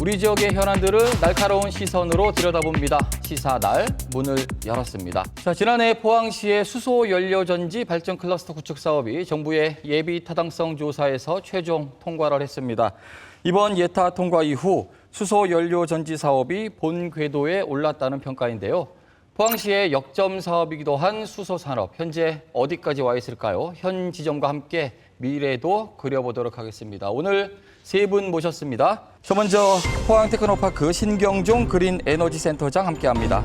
우리 지역의 현안들을 날카로운 시선으로 들여다봅니다. 시사날 문을 열었습니다. 자, 지난해 포항시의 수소 연료 전지 발전 클러스터 구축 사업이 정부의 예비 타당성 조사에서 최종 통과를 했습니다. 이번 예타 통과 이후 수소 연료 전지 사업이 본 궤도에 올랐다는 평가인데요. 포항시의 역점 사업이기도 한 수소 산업 현재 어디까지 와 있을까요? 현 지점과 함께 미래도 그려보도록 하겠습니다. 오늘 세 분 모셨습니다. 저 먼저 포항 테크노파크 신경종 그린 에너지 센터장 함께합니다.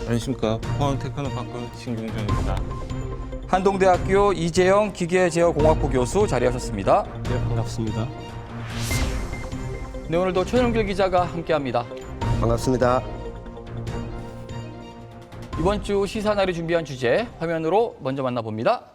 안녕하십니까 포항 테크노파크 신경정입니다. 한동대학교 이재영 기계제어공학부 교수 자리하셨습니다. 네, 반갑습니다. 네, 오늘도 최영길 기자가 함께합니다. 반갑습니다. 이번 주 시사날이 준비한 주제 화면으로 먼저 만나봅니다.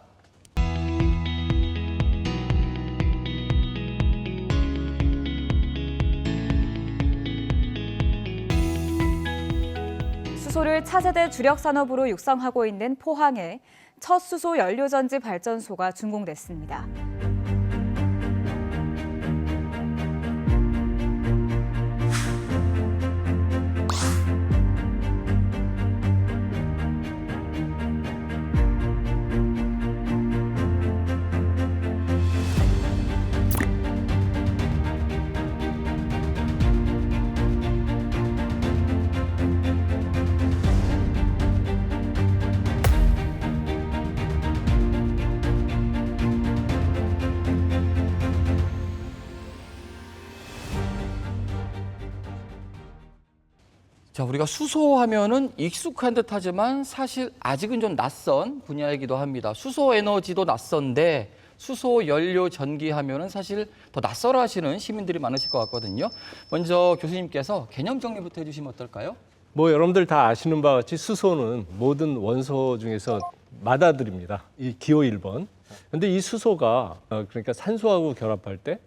수소를 차세대 주력 산업으로 육성하고 있는 포항에 첫 수소 연료전지 발전소가 준공됐습니다. 자, 우리가 수소하면은 익숙한 듯 하지만 사실 아직은 좀 낯선 분야이기도 합니다. 수소 에너지도 낯선데 수소 연료 전기 하면은 사실 더 낯설어 하시는 시민들이 많으실 것 같거든요. 먼저 교수님께서 개념 정리부터 해 주시면 어떨까요? 뭐 여러분들 다 아시는 바와 같이 수소는 모든 원소 중에서 맏아들입니다. 이 기호 1번. 근데 이 수소가 어, 그러니까 산소하고 결합할 때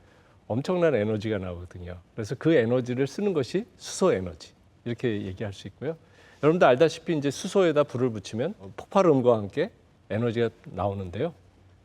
엄청난 에너지가 나오거든요. 그래서 그 에너지를 쓰는 것이 수소 에너지. 이렇게 얘기할 수 있고요. 여러분들 알다시피 이제 수소에다 불을 붙이면 폭발음과 함께 에너지가 나오는데요.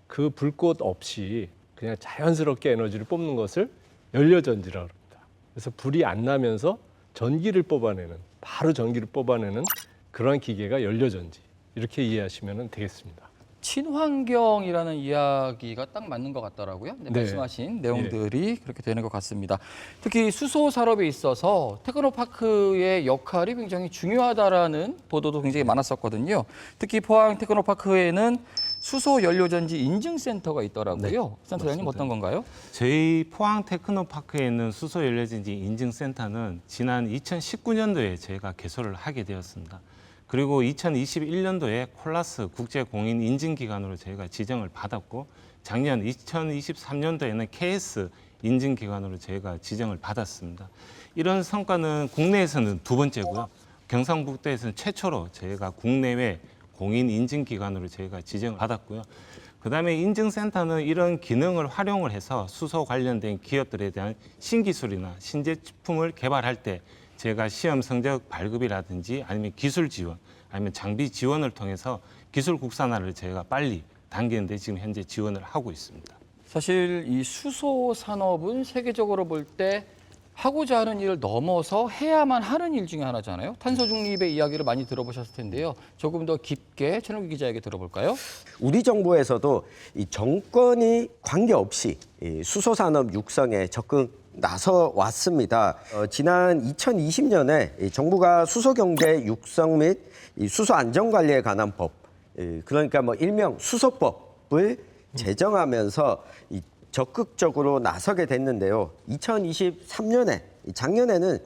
그 불꽃 없이 그냥 자연스럽게 에너지를 뽑는 것을 연료전지라고 합니다. 그래서 불이 안 나면서 전기를 뽑아내는 바로 전기를 뽑아내는 그러한 기계가 연료전지 이렇게 이해하시면 되겠습니다. 친환경이라는 이야기가 딱 맞는 것 같더라고요. 네, 네. 말씀하신 내용들이 그렇게 되는 것 같습니다. 특히 수소 산업에 있어서 테크노파크의 역할이 굉장히 중요하다라는 보도도 굉장히 많았었거든요. 특히 포항 테크노파크에는 수소 연료전지 인증센터가 있더라고요. 센터장님 어떤 건가요? 저희 포항 테크노파크에 있는 수소 연료전지 인증센터는 지난 2019년도에 저희가 개소를 하게 되었습니다. 그리고 2021년도에 콜라스 국제 공인 인증 기관으로 저희가 지정을 받았고 작년 2023년도에는 KS 인증 기관으로 저희가 지정을 받았습니다. 이런 성과는 국내에서는 두 번째고요. 경상북도에서는 최초로 저희가 국내외 공인 인증 기관으로 저희가 지정을 받았고요. 그 다음에 인증센터는 이런 기능을 활용을 해서 수소 관련된 기업들에 대한 신기술이나 신제품을 개발할 때 제가 시험 성적 발급이라든지 아니면 기술 지원 아니면 장비 지원을 통해서 기술 국산화를 저희가 빨리 당기는데 지금 현재 지원을 하고 있습니다. 사실 이 수소 산업은 세계적으로 볼 때 하고자 하는 일을 넘어서 해야만 하는 일 중에 하나잖아요. 탄소 중립의 이야기를 많이 들어보셨을 텐데요. 조금 더 깊게 최영기 기자에게 들어볼까요? 우리 정부에서도 이 정권이 관계없이 이 수소 산업 육성에 적극 나서 왔습니다. 어, 지난 2020년에 이 정부가 수소 경제 육성 및이 수소 안전 관리에 관한 법, 이 그러니까 뭐 일명 수소법을 제정하면서 이 적극적으로 나서게 됐는데요. 2023년에 작년에는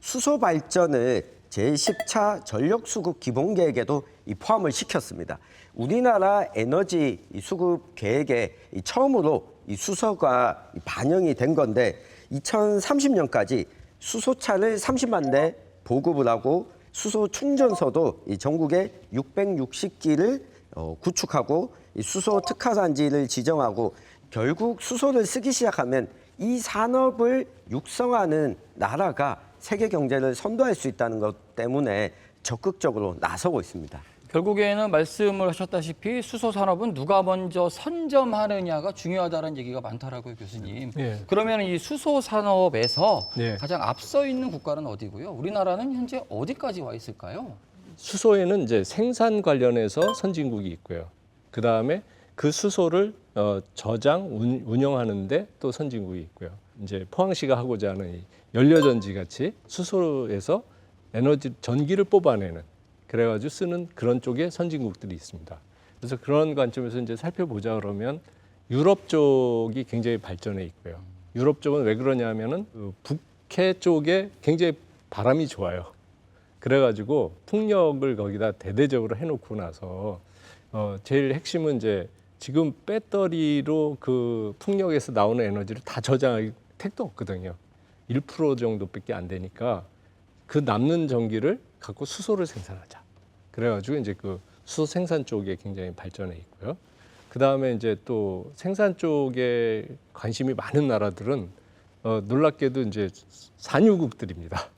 수소 발전을 제10차 전력 수급 기본 계획에도 이 포함을 시켰습니다. 우리나라 에너지 이 수급 계획에 이 처음으로 이 수소가 이 반영이 된 건데 2030년까지 수소차를 30만 대 보급을 하고 수소 충전소도 이 전국에 660기를 어, 구축하고 이 수소 특화단지를 지정하고 결국 수소를 쓰기 시작하면 이 산업을 육성하는 나라가 세계 경제를 선도할 수 있다는 것 때문에 적극적으로 나서고 있습니다. 결국에는 말씀을 하셨다시피 수소 산업은 누가 먼저 선점하느냐가 중요하다는 얘기가 많더라고요, 교수님. 예. 그러면 이 수소 산업에서 예. 가장 앞서 있는 국가는 어디고요? 우리나라는 현재 어디까지 와 있을까요? 수소에는 이제 생산 관련해서 선진국이 있고요. 그 다음에 그 수소를 어, 저장 운, 운영하는데 또 선진국이 있고요. 이제 포항시가 하고자 하는 이 연료전지 같이 수소에서 에너지 전기를 뽑아내는 그래가지고 쓰는 그런 쪽에 선진국들이 있습니다. 그래서 그런 관점에서 이제 살펴보자 그러면 유럽 쪽이 굉장히 발전해 있고요. 유럽 쪽은 왜 그러냐면은 그 북해 쪽에 굉장히 바람이 좋아요. 그래가지고 풍력을 거기다 대대적으로 해놓고 나서 어, 제일 핵심은 이제 지금 배터리로 그 풍력에서 나오는 에너지를 다 저장할 택도 없거든요. 1% 정도밖에 안 되니까 그 남는 전기를 갖고 수소를 생산하자. 그래가지고 이제 그 수소 생산 쪽에 굉장히 발전해 있고요. 그 다음에 이제 또 생산 쪽에 관심이 많은 나라들은 어, 놀랍게도 이제 산유국들입니다.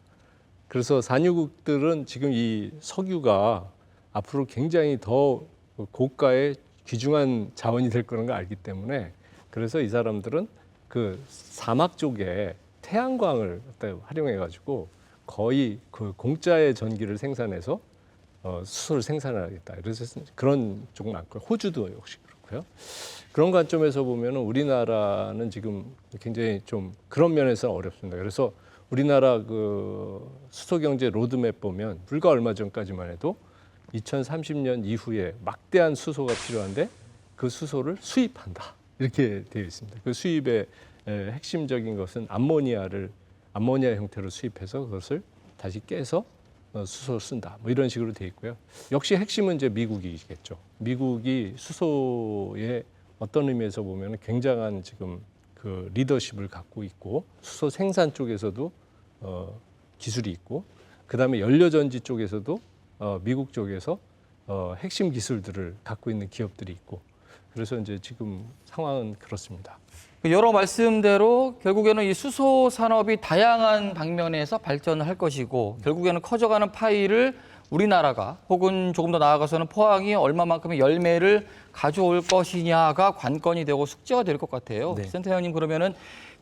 그래서 산유국들은 지금 이 석유가 앞으로 굉장히 더 고가의 귀중한 자원이 될 거라는 걸 알기 때문에 그래서 이 사람들은 그 사막 쪽에 태양광을 활용해 가지고 거의 그 공짜의 전기를 생산해서 어, 수소를 생산하겠다. 그래서 그런 쪽 많고 호주도 역시 그렇고요. 그런 관점에서 보면 우리나라는 지금 굉장히 좀 그런 면에서 어렵습니다. 그래서 우리나라 그 수소 경제 로드맵 보면 불과 얼마 전까지만 해도 2030년 이후에 막대한 수소가 필요한데 그 수소를 수입한다 이렇게 되어 있습니다. 그 수입의 에, 핵심적인 것은 암모니아를 암모니아 형태로 수입해서 그것을 다시 깨서 어, 수소를 쓴다. 뭐 이런 식으로 돼 있고요. 역시 핵심은 이제 미국이겠죠. 미국이 수소의 어떤 의미에서 보면 굉장한 지금 그 리더십을 갖고 있고 수소 생산 쪽에서도 어, 기술이 있고 그 다음에 연료전지 쪽에서도 어, 미국 쪽에서 어, 핵심 기술들을 갖고 있는 기업들이 있고 그래서 이제 지금 상황은 그렇습니다. 여러 말씀대로 결국에는 이 수소 산업이 다양한 방면에서 발전을 할 것이고 결국에는 커져가는 파이를 우리나라가 혹은 조금 더 나아가서는 포항이 얼마만큼의 열매를 가져올 것이냐가 관건이 되고 숙제가 될 것 같아요. 네. 센터장님 그러면은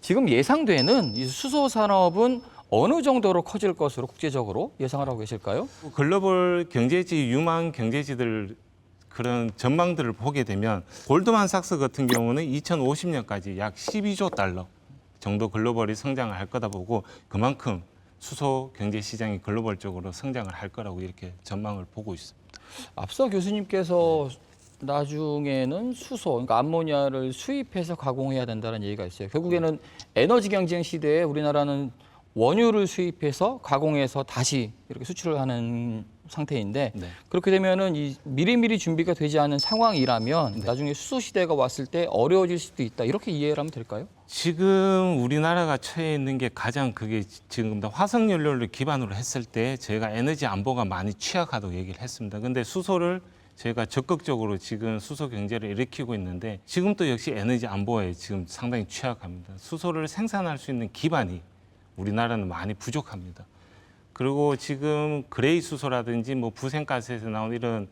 지금 예상되는 이 수소 산업은 어느 정도로 커질 것으로 국제적으로 예상을 하고 계실까요? 글로벌 경제지 유망 경제지들 그런 전망들을 보게 되면 골드만삭스 같은 경우는 2050년까지 약 12조 달러 정도 글로벌이 성장을 할 거다 보고 그만큼 수소 경제 시장이 글로벌적으로 성장을 할 거라고 이렇게 전망을 보고 있습니다. 앞서 교수님께서 나중에는 수소, 그러니까 암모니아를 수입해서 가공해야 된다는 얘기가 있어요. 결국에는 에너지 경쟁 시대에 우리나라는 원유를 수입해서 가공해서 다시 이렇게 수출을 하는 상태인데 네. 그렇게 되면은 이 미리미리 준비가 되지 않은 상황이라면 나중에 수소 시대가 왔을 때 어려워질 수도 있다. 이렇게 이해를 하면 될까요? 지금 우리나라가 처해 있는 게 가장 그게 지금 다 화석 연료를 기반으로 했을 때 저희가 에너지 안보가 많이 취약하다고 얘기를 했습니다. 근데 수소를 저희가 적극적으로 지금 수소 경제를 일으키고 있는데 지금도 역시 에너지 안보에 지금 상당히 취약합니다. 수소를 생산할 수 있는 기반이 우리나라는 많이 부족합니다. 그리고 지금 그레이 수소라든지 뭐 부생가스에서 나온 이런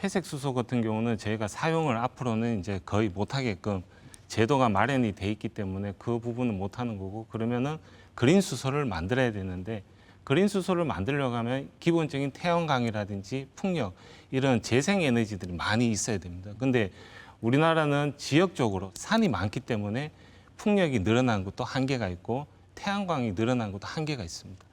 회색 수소 같은 경우는 저희가 사용을 앞으로는 이제 거의 못하게끔 제도가 마련이 돼 있기 때문에 그 부분은 못하는 거고 그러면은 그린 수소를 만들어야 되는데 그린 수소를 만들려고 하면 기본적인 태양광이라든지 풍력 이런 재생 에너지들이 많이 있어야 됩니다. 근데 우리나라는 지역적으로 산이 많기 때문에 풍력이 늘어난 것도 한계가 있고 태양광이 늘어난 것도 한계가 있습니다.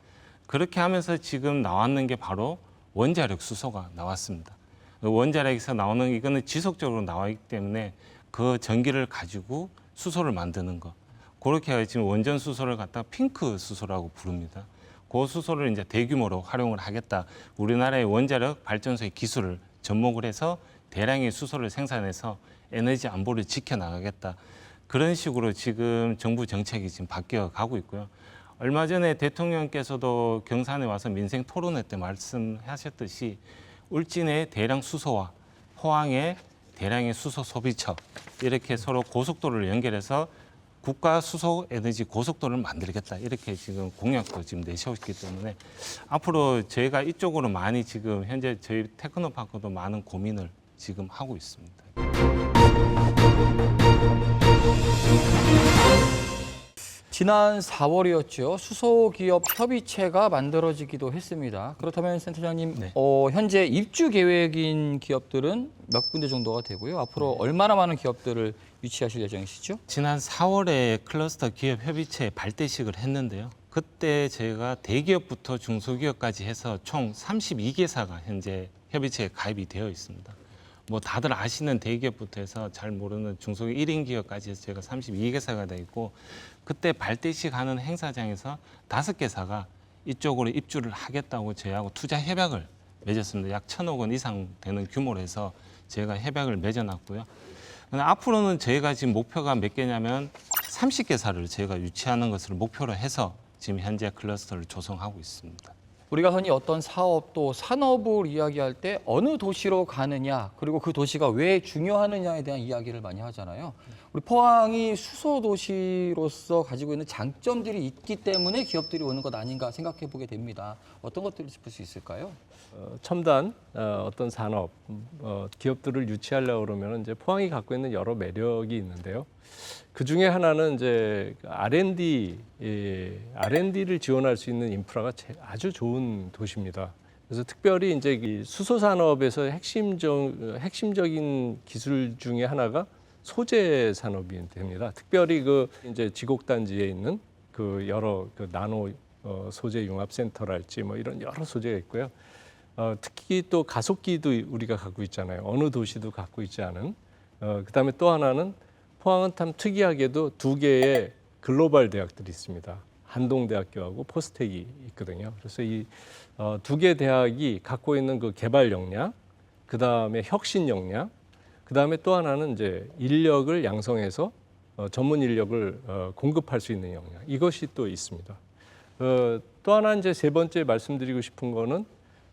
그렇게 하면서 지금 나왔는 게 바로 원자력 수소가 나왔습니다. 그 원자력에서 나오는 이거는 지속적으로 나왔기 때문에 그 전기를 가지고 수소를 만드는 거. 그렇게 해서 지금 원전 수소를 갖다 핑크 수소라고 부릅니다. 그 수소를 이제 대규모로 활용을 하겠다. 우리나라의 원자력 발전소의 기술을 접목을 해서 대량의 수소를 생산해서 에너지 안보를 지켜나가겠다. 그런 식으로 지금 정부 정책이 지금 바뀌어 가고 있고요. 얼마 전에 대통령께서도 경산에 와서 민생 토론회 때 말씀하셨듯이 울진의 대량 수소와 포항의 대량의 수소 소비처 이렇게 서로 고속도로를 연결해서 국가 수소 에너지 고속도로를 만들겠다 이렇게 지금 공약도 지금 내세웠기 때문에 앞으로 저희가 이쪽으로 많이 지금 현재 저희 테크노파크도 많은 고민을 지금 하고 있습니다. 지난 4월이었죠. 수소기업 협의체가 만들어지기도 했습니다. 그렇다면 센터장님, 네. 어, 현재 입주 계획인 기업들은 몇 군데 정도가 되고요. 앞으로 얼마나 많은 기업들을 유치하실 예정이시죠? 지난 4월에 클러스터 기업 협의체 발대식을 했는데요. 그때 제가 대기업부터 중소기업까지 해서 총 32개사가 현재 협의체에 가입이 되어 있습니다. 뭐 다들 아시는 대기업부터 해서 잘 모르는 중소기업 1인 기업까지 해서 제가 32개사가 되어 있고 그때 발대식 하는 행사장에서 다섯 개사가 이쪽으로 입주를 하겠다고 저희하고 투자 협약을 맺었습니다. 약 천억 원 이상 되는 규모로 해서 저희가 협약을 맺어놨고요. 앞으로는 저희가 지금 목표가 몇 개냐면 30개사를 저희가 유치하는 것을 목표로 해서 지금 현재 클러스터를 조성하고 있습니다. 우리가 흔히 어떤 사업 또 산업을 이야기할 때 어느 도시로 가느냐 그리고 그 도시가 왜 중요하느냐에 대한 이야기를 많이 하잖아요. 우리 포항이 수소 도시로서 가지고 있는 장점들이 있기 때문에 기업들이 오는 것 아닌가 생각해 보게 됩니다. 어떤 것들을 짚을 수 있을까요? 어, 첨단 어, 어떤 산업 어, 기업들을 유치하려고 그러면 이제 포항이 갖고 있는 여러 매력이 있는데요. 그 중에 하나는 이제 R&D 예, R&D를 지원할 수 있는 인프라가 제- 아주 좋은 도시입니다. 그래서 특별히 이제 이 수소 산업에서 핵심적 핵심적인 기술 중에 하나가 소재 산업이 됩니다. 특별히 그 이제 지곡 단지에 있는 그 여러 그 나노 어, 소재 융합 센터랄지 뭐 이런 여러 소재가 있고요. 어, 특히 또 가속기도 우리가 갖고 있잖아요. 어느 도시도 갖고 있지 않은. 어, 그다음에 또 하나는 포항은 참 특이하게도 두 개의 글로벌 대학들이 있습니다. 한동대학교하고 포스텍이 있거든요. 그래서 이 어, 두개 대학이 갖고 있는 그 개발 역량, 그 다음에 혁신 역량, 그 다음에 또 하나는 이제 인력을 양성해서 어, 전문 인력을 어, 공급할 수 있는 역량 이것이 또 있습니다. 어, 또 하나 이제 세 번째 말씀드리고 싶은 거는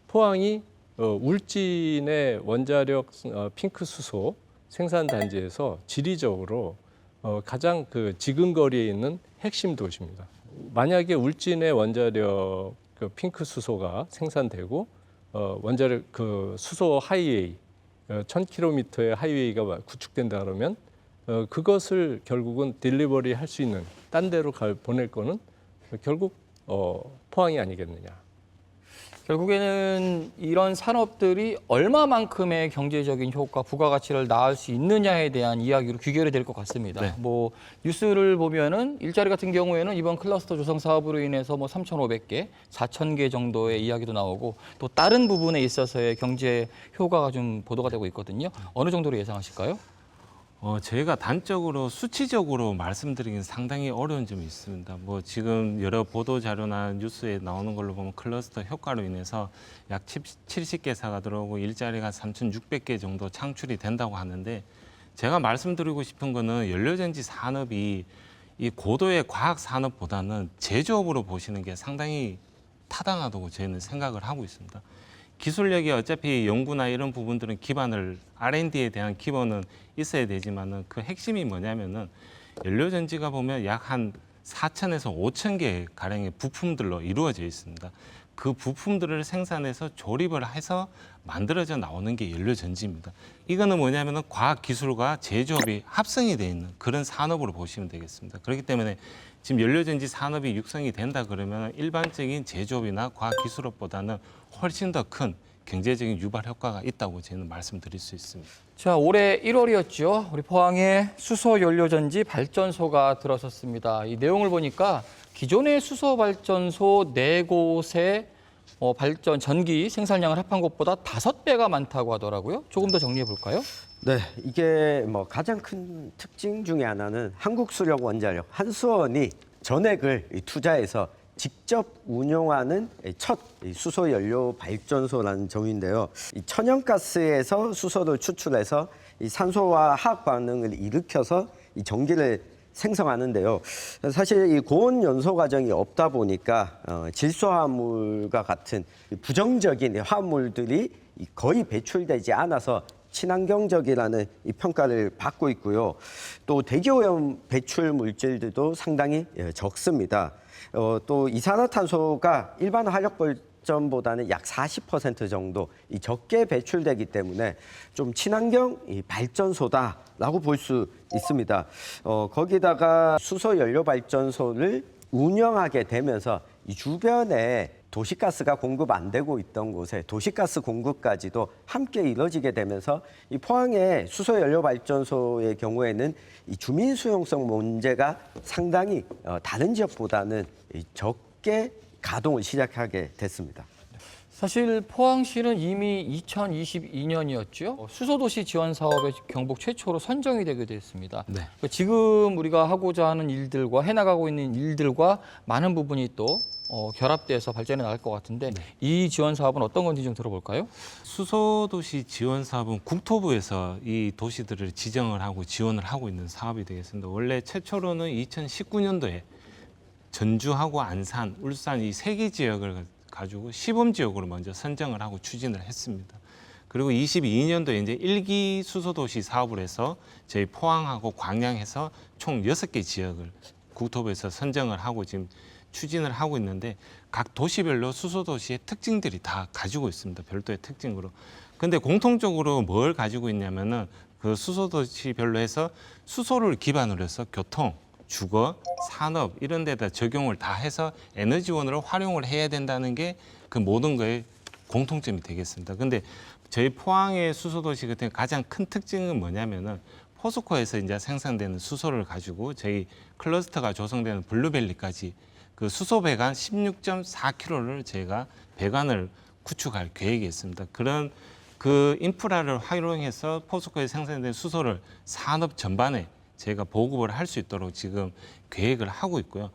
포항이 어, 울진의 원자력 어, 핑크 수소 생산 단지에서 지리적으로 어, 가장 그 지근 거리에 있는 핵심 도시입니다. 만약에 울진의 원자력 그 핑크 수소가 생산되고 어, 원자력 그 수소 하이웨이 어, 1000km의 하이웨이가 구축된다 그러면 어, 그것을 결국은 딜리버리 할 수 있는 딴 데로 갈, 보낼 거는 결국 어, 포항이 아니겠느냐. 결국에는 이런 산업들이 얼마만큼의 경제적인 효과, 부가가치를 낳을 수 있느냐에 대한 이야기로 귀결이 될 것 같습니다. 네. 뭐 뉴스를 보면은 일자리 같은 경우에는 이번 클러스터 조성 사업으로 인해서 뭐 3,500개, 4,000개 정도의 이야기도 나오고 또 다른 부분에 있어서의 경제 효과가 좀 보도가 되고 있거든요. 어느 정도로 예상하실까요? 어, 저희가 단적으로 수치적으로 말씀드리긴 상당히 어려운 점이 있습니다. 뭐 지금 여러 보도 자료나 뉴스에 나오는 걸로 보면 클러스터 효과로 인해서 약 70개사가 들어오고 일자리가 3,600개 정도 창출이 된다고 하는데 제가 말씀드리고 싶은 거는 연료전지 산업이 이 고도의 과학 산업보다는 제조업으로 보시는 게 상당히 타당하다고 저희는 생각을 하고 있습니다. 기술력이 어차피 연구나 이런 부분들은 기반을 R&D에 대한 기본은 있어야 되지만은 그 핵심이 뭐냐면은 연료전지가 보면 약 한 4천에서 5천 개 가량의 부품들로 이루어져 있습니다. 그 부품들을 생산해서 조립을 해서 만들어져 나오는 게 연료전지입니다. 이거는 뭐냐면은 과학 기술과 제조업이 합성이 돼 있는 그런 산업으로 보시면 되겠습니다. 그렇기 때문에 지금 연료전지 산업이 육성이 된다 그러면 일반적인 제조업이나 과학 기술업보다는 훨씬 더 큰 경제적인 유발 효과가 있다고 저는 말씀드릴 수 있습니다. 자, 올해 1월이었죠. 우리 포항에 수소 연료 전지 발전소가 들어섰습니다. 이 내용을 보니까 기존의 수소 발전소 네 곳의 어, 발전 전기 생산량을 합한 것보다 다섯 배가 많다고 하더라고요. 조금 더 정리해 볼까요? 네, 이게 뭐 가장 큰 특징 중에 하나는 한국수력 원자력 한수원이 전액을 이 투자해서 직접 운용하는 첫 수소 연료 발전소라는 점인데요. 이 천연가스에서 수소를 추출해서 이 산소와 화학 반응을 일으켜서 이 전기를 생성하는데요. 사실 이 고온 연소 과정이 없다 보니까 어, 질소화합물과 같은 이 부정적인 화합물들이 이 거의 배출되지 않아서 친환경적이라는 이 평가를 받고 있고요. 또 대기오염 배출 물질들도 상당히 예, 적습니다. 어, 또 이산화탄소가 일반 화력 발전보다는 약 40% 정도 이 적게 배출되기 때문에 좀 친환경 이 발전소다라고 볼 수 있습니다. 어, 거기다가 수소 연료 발전소를 운영하게 되면서 이 주변에 도시가스가 공급 안 되고 있던 곳에 도시가스 공급까지도 함께 이뤄지게 되면서 이 포항의 수소 연료 발전소의 경우에는 이 주민 수용성 문제가 상당히 어, 다른 지역보다는 이 적게 가동을 시작하게 됐습니다. 사실 포항시는 이미 2022년이었죠. 수소도시 지원 사업에 경북 최초로 선정이 되게 됐습니다. 네. 그 지금 우리가 하고자 하는 일들과 해나가고 있는 일들과 많은 부분이 또 어, 결합돼서 발전해 나갈 것 같은데 이 지원 사업은 어떤 건지 좀 들어볼까요? 수소도시 지원 사업은 국토부에서 이 도시들을 지정을 하고 지원을 하고 있는 사업이 되겠습니다. 원래 최초로는 2019년도에 전주하고 안산, 울산 이 세 개 지역을 가지고 시범 지역으로 먼저 선정을 하고 추진을 했습니다. 그리고 22년도에 이제 일기 수소도시 사업을 해서 저희 포항하고 광양에서 총 여섯 개 지역을 국토부에서 선정을 하고 지금 추진을 하고 있는데 각 도시별로 수소도시의 특징들이 다 가지고 있습니다. 별도의 특징으로. 근데 공통적으로 뭘 가지고 있냐면은 그 수소도시별로 해서 수소를 기반으로 해서 교통, 주거, 산업 이런 데다 적용을 다 해서 에너지원으로 활용을 해야 된다는 게 그 모든 거의 공통점이 되겠습니다. 근데 저희 포항의 수소도시 같은 가장 큰 특징은 뭐냐면은 포스코에서 이제 생산되는 수소를 가지고 저희 클러스터가 조성되는 블루밸리까지 그 수소 배관 16.4km를 저희가 배관을 구축할 계획이 있습니다. 그런 그 인프라를 활용해서 포스코에 생산된 수소를 산업 전반에 저희가 보급을 할 수 있도록 지금 계획을 하고 있고요.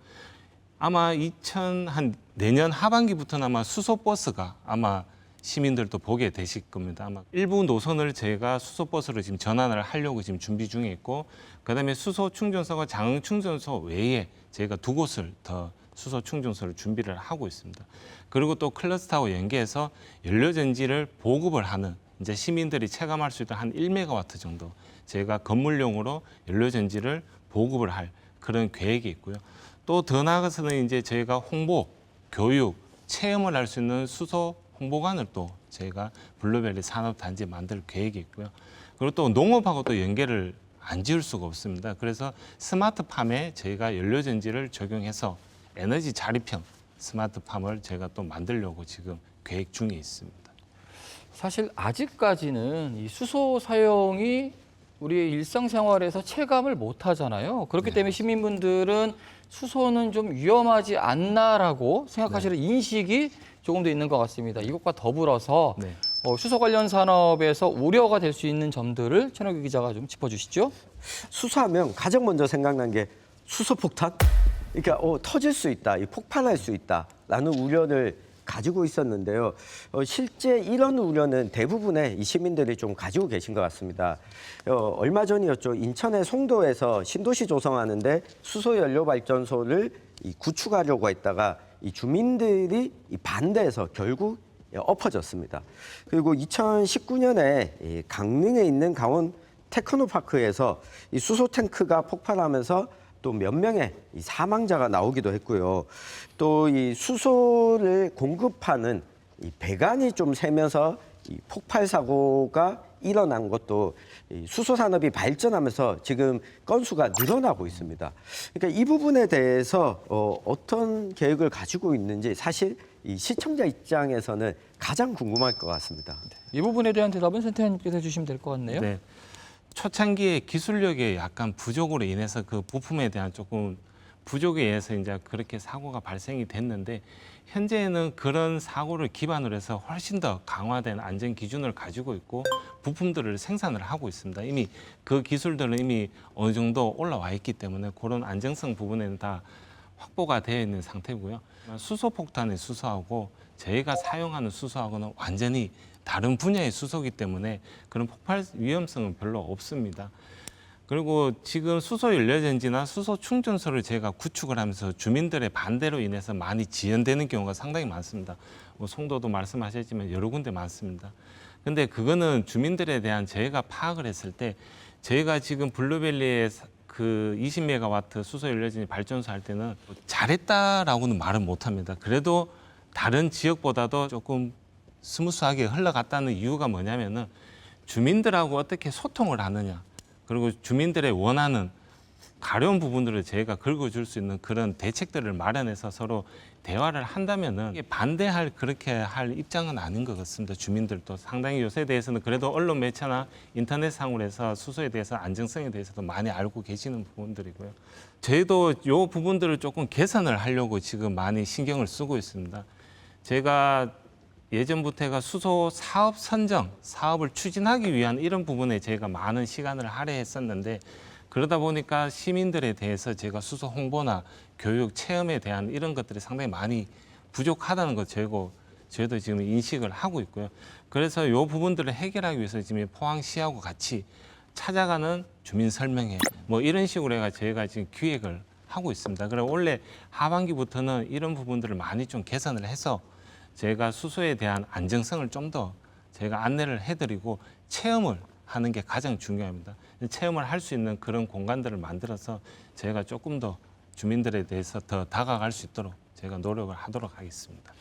아마 2000 한 내년 하반기부터는 아마 수소 버스가 아마 시민들도 보게 되실 겁니다. 아마 일부 노선을 저희가 수소 버스로 지금 전환을 하려고 지금 준비 중에 있고 그다음에 수소 충전소가 장흥 충전소 외에 저희가 두 곳을 더 수소 충전소를 준비를 하고 있습니다. 그리고 또 클러스터하고 연계해서 연료 전지를 보급을 하는 이제 시민들이 체감할 수 있는 한 1메가와트 정도 저희가 건물용으로 연료 전지를 보급을 할 그런 계획이 있고요. 또 더 나아가서는 이제 저희가 홍보, 교육, 체험을 할 수 있는 수소 홍보관을 또 저희가 블루베리 산업단지 만들 계획이 있고요. 그리고 또 농업하고 또 연계를 안 지을 수가 없습니다. 그래서 스마트팜에 저희가 연료전지를 적용해서 에너지 자립형 스마트팜을 저희가 또 만들려고 지금 계획 중에 있습니다. 사실 아직까지는 이 수소 사용이 우리의 일상생활에서 체감을 못 하잖아요. 그렇기 때문에 시민분들은 수소는 좀 위험하지 않나라고 생각하시는 인식이 조금 더 있는 것 같습니다. 이것과 더불어서 네. 어, 수소 관련 산업에서 우려가 될 수 있는 점들을 천혁기 기자가 좀 짚어주시죠. 수소하면 가장 먼저 생각난 게 수소 폭탄? 그러니까 어, 터질 수 있다, 이 폭발할 수 있다라는 우려를 가지고 있었는데요. 어, 실제 이런 우려는 대부분의 이 시민들이 좀 가지고 계신 것 같습니다. 어, 얼마 전이었죠. 인천의 송도에서 신도시 조성하는데 수소 연료 발전소를 이 구축하려고 했다가 이 주민들이 이 반대해서 결국 예, 엎어졌습니다. 그리고 2019년에 강릉에 있는 강원 테크노파크에서 이 수소 탱크가 폭발하면서 또 몇 명의 이 사망자가 나오기도 했고요. 또 이 수소를 공급하는 이 배관이 좀 새면서 이 폭발 사고가 일어난 것도 이 수소 산업이 발전하면서 지금 건수가 늘어나고 있습니다. 그러니까 이 부분에 대해서 어, 어떤 계획을 가지고 있는지 사실 이 시청자 입장에서는 가장 궁금할 것 같습니다. 이 부분에 대한 대답은 센터장님께서 해주시면 될 것 같네요. 네. 초창기에 기술력의 약간 부족으로 인해서 그 부품에 대한 조금 부족에 의해서 이제 그렇게 사고가 발생이 됐는데 현재는 그런 사고를 기반으로 해서 훨씬 더 강화된 안전 기준을 가지고 있고 부품들을 생산을 하고 있습니다. 이미 그 기술들은 이미 어느 정도 올라와 있기 때문에 그런 안정성 부분에는 다 확보가 되어 있는 상태고요. 수소 폭탄의 수소하고 저희가 사용하는 수소하고는 완전히 다른 분야의 수소기 때문에 그런 폭발 위험성은 별로 없습니다. 그리고 지금 수소 연료전지나 수소 충전소를 제가 구축을 하면서 주민들의 반대로 인해서 많이 지연되는 경우가 상당히 많습니다. 뭐 송도도 말씀하셨지만 여러 군데 많습니다. 근데 그거는 주민들에 대한 저희가 파악을 했을 때 저희가 지금 블루밸리에 사- 그 20메가와트 수소 연료전지 발전소 할 때는 잘했다라고는 말은 못 합니다. 그래도 다른 지역보다도 조금 스무스하게 흘러갔다는 이유가 뭐냐면은 주민들하고 어떻게 소통을 하느냐 그리고 주민들의 원하는 가려운 부분들을 저희가 긁어줄 수 있는 그런 대책들을 마련해서 서로 대화를 한다면은 반대할 그렇게 할 입장은 아닌 것 같습니다. 주민들도 상당히 요새에 대해서는 그래도 언론 매체나 인터넷 상으로 해서 수소에 대해서 안정성에 대해서도 많이 알고 계시는 부분들이고요. 저희도 요 부분들을 조금 개선을 하려고 지금 많이 신경을 쓰고 있습니다. 제가 예전부터가 수소 사업 선정, 사업을 추진하기 위한 이런 부분에 저희가 많은 시간을 할애했었는데 그러다 보니까 시민들에 대해서 제가 수소 홍보나 교육, 체험에 대한 이런 것들이 상당히 많이 부족하다는 것 저희고 저희도 지금 인식을 하고 있고요. 그래서 이 부분들을 해결하기 위해서 지금 포항시하고 같이 찾아가는 주민 설명회 뭐 이런 식으로 해가 저희가 지금 기획을 하고 있습니다. 그럼 원래 하반기부터는 이런 부분들을 많이 좀 개선을 해서 제가 수소에 대한 안정성을 좀 더 제가 안내를 해드리고 체험을 하는 게 가장 중요합니다. 체험을 할 수 있는 그런 공간들을 만들어서 제가 조금 더 주민들에 대해서 더 다가갈 수 있도록 제가 노력을 하도록 하겠습니다.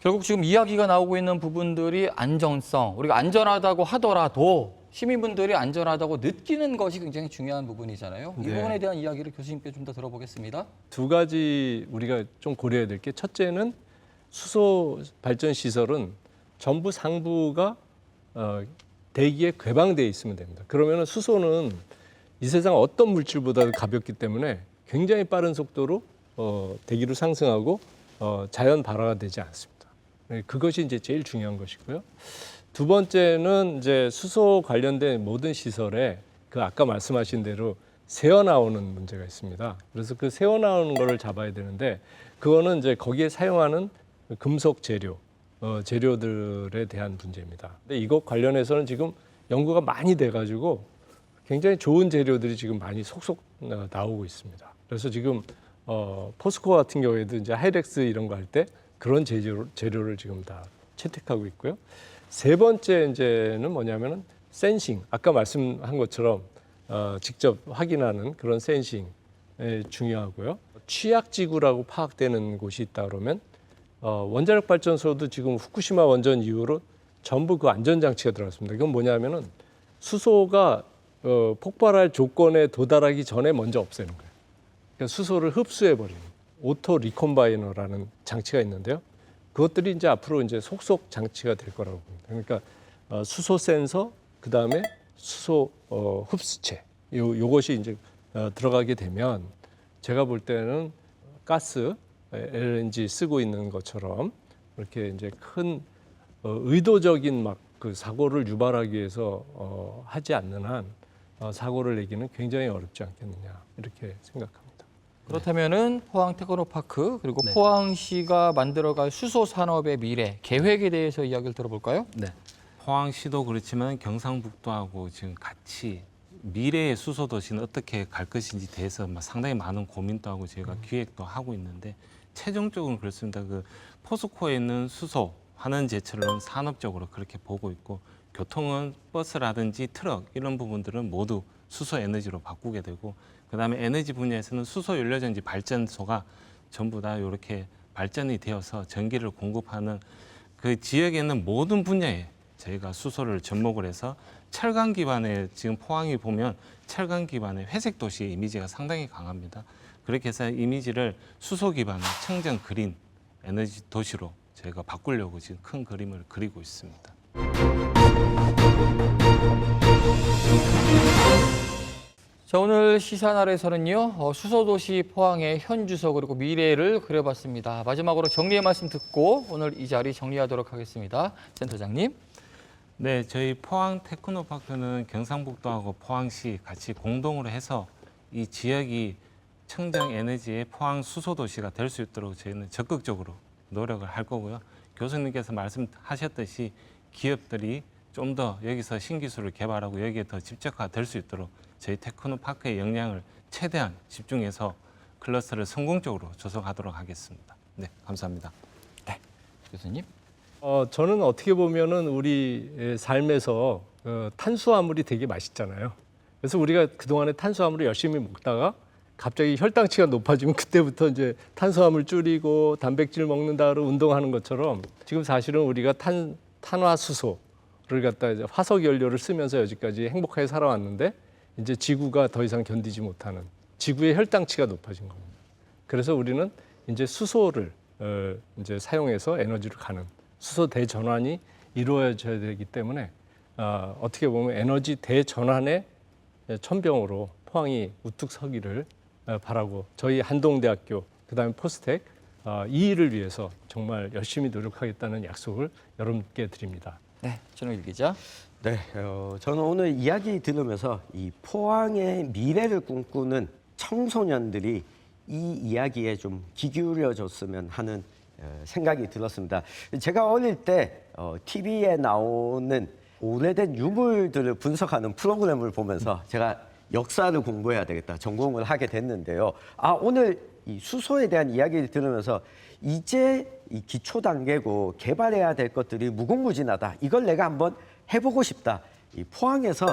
결국 지금 이야기가 나오고 있는 부분들이 안전성, 우리가 안전하다고 하더라도 시민분들이 안전하다고 느끼는 것이 굉장히 중요한 부분이잖아요. 이 네. 부분에 대한 이야기를 교수님께 좀 더 들어보겠습니다. 두 가지 우리가 좀 고려해야 될 게 첫째는 수소 발전 시설은 전부 상부가 어, 대기에 괴방되어 있으면 됩니다. 그러면 수소는 이 세상 어떤 물질보다도 가볍기 때문에 굉장히 빠른 속도로 어, 대기로 상승하고 어, 자연 발화가 되지 않습니다. 네, 그것이 이제 제일 중요한 것이고요. 두 번째는 이제 수소 관련된 모든 시설에 그 아까 말씀하신 대로 새어 나오는 문제가 있습니다. 그래서 그 새어 나오는 거를 잡아야 되는데 그거는 이제 거기에 사용하는 금속 재료 어, 재료들에 대한 문제입니다. 근데 이것 관련해서는 지금 연구가 많이 돼가지고 굉장히 좋은 재료들이 지금 많이 속속 어, 나오고 있습니다. 그래서 지금 어, 포스코 같은 경우에도 이제 하이렉스 이런 거 할 때 그런 재료, 재료를 지금 다 채택하고 있고요. 세 번째 이제는 뭐냐면은 센싱. 아까 말씀한 것처럼 어, 직접 확인하는 그런 센싱이 중요하고요. 취약 지구라고 파악되는 곳이 있다 그러면 어, 원자력 발전소도 지금 후쿠시마 원전 이후로 전부 그 안전 장치가 들어갔습니다. 이건 뭐냐면은 수소가 어, 폭발할 조건에 도달하기 전에 먼저 없애는 거예요. 그러니까 수소를 흡수해 버리는 오토 리콤바이너라는 장치가 있는데요. 그것들이 이제 앞으로 이제 속속 장치가 될 거라고 봅니다. 그러니까 어, 수소 센서 그 다음에 수소 어, 흡수체 요 요것이 이제 어, 들어가게 되면 제가 볼 때는 가스 LNG 쓰고 있는 것처럼 이렇게 이제 큰 어, 의도적인 막 그 사고를 유발하기 위해서 어, 하지 않는 한 어, 사고를 내기는 굉장히 어렵지 않겠느냐 이렇게 생각합니다. 그렇다면은 포항 테크노파크 그리고 네. 포항시가 만들어갈 수소 산업의 미래 계획에 대해서 이야기를 들어볼까요? 네. 포항시도 그렇지만 경상북도하고 지금 같이 미래의 수소 도시는 어떻게 갈 것인지 대해서 막 상당히 많은 고민도 하고 저희가 기획도 하고 있는데 최종적으로 그렇습니다. 그 포스코에 있는 수소 환원 제철은 산업적으로 그렇게 보고 있고 교통은 버스라든지 트럭 이런 부분들은 모두 수소 에너지로 바꾸게 되고 그다음에 에너지 분야에서는 수소 연료전지 발전소가 전부 다 이렇게 발전이 되어서 전기를 공급하는 그 지역에 있는 모든 분야에 저희가 수소를 접목을 해서 철강 기반의 지금 포항이 보면 철강 기반의 회색 도시의 이미지가 상당히 강합니다. 그렇게 해서 이미지를 수소 기반의 청정 그린 에너지 도시로 저희가 바꾸려고 지금 큰 그림을 그리고 있습니다. 자 오늘 시사 날에서는요 어, 수소 도시 포항의 현 주소 그리고 미래를 그려봤습니다. 마지막으로 정리의 말씀 듣고 오늘 이 자리 정리하도록 하겠습니다. 센터장님. 네, 저희 포항 테크노파크는 경상북도하고 포항시 같이 공동으로 해서 이 지역이 청정 에너지의 포항 수소 도시가 될 수 있도록 저희는 적극적으로 노력을 할 거고요. 교수님께서 말씀하셨듯이 기업들이 좀 더 여기서 신기술을 개발하고 여기에 더 집적화될 수 있도록 저희 테크노파크의 역량을 최대한 집중해서 클러스터를 성공적으로 조성하도록 하겠습니다. 네, 감사합니다. 교수님. 어, 저는 어떻게 보면은 우리 삶에서 어, 탄수화물이 되게 맛있잖아요. 그래서 우리가 그동안에 탄수화물을 열심히 먹다가 갑자기 혈당치가 높아지면 그때부터 이제 탄수화물 줄이고 단백질 먹는다 그러고 운동하는 것처럼 지금 사실은 우리가 탄 탄화수소를 갖다 이제 화석 연료를 쓰면서 여기까지 행복하게 살아왔는데 이제 지구가 더 이상 견디지 못하는 지구의 혈당치가 높아진 겁니다. 그래서 우리는 이제 수소를 어, 이제 사용해서 에너지를 가는 수소 대전환이 이루어져야 되기 때문에 어, 어떻게 보면 에너지 대전환의 천병으로 포항이 우뚝 서기를 어, 바라고 저희 한동대학교 그다음에 포스텍 어, 이 일을 위해서 정말 열심히 노력하겠다는 약속을 여러분께 드립니다. 네, 전우일 기자. 네, 어, 저는 오늘 이야기 들으면서 이 포항의 미래를 꿈꾸는 청소년들이 이 이야기에 좀 귀 기울여줬으면 하는 어, 생각이 들었습니다. 제가 어릴 때 어, TV에 나오는 오래된 유물들을 분석하는 프로그램을 보면서 제가 역사를 공부해야 되겠다 전공을 하게 됐는데요. 아 오늘 이 수소에 대한 이야기를 들으면서 이제 이 기초 단계고 개발해야 될 것들이 무궁무진하다. 이걸 내가 한번 해보고 싶다. 이 포항에서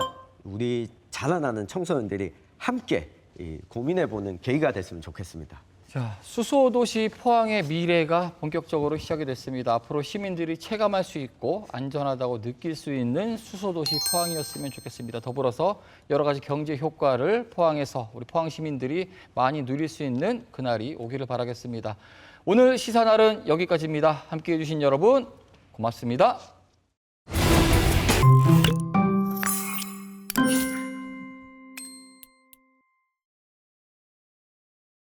우리 자라나는 청소년들이 함께 이 고민해보는 계기가 됐으면 좋겠습니다. 자, 수소도시 포항의 미래가 본격적으로 시작이 됐습니다. 앞으로 시민들이 체감할 수 있고 안전하다고 느낄 수 있는 수소도시 포항이었으면 좋겠습니다. 더불어서 여러 가지 경제 효과를 포항에서 우리 포항 시민들이 많이 누릴 수 있는 그날이 오기를 바라겠습니다. 오늘 시사날은 여기까지입니다. 함께 해 주신 여러분 고맙습니다.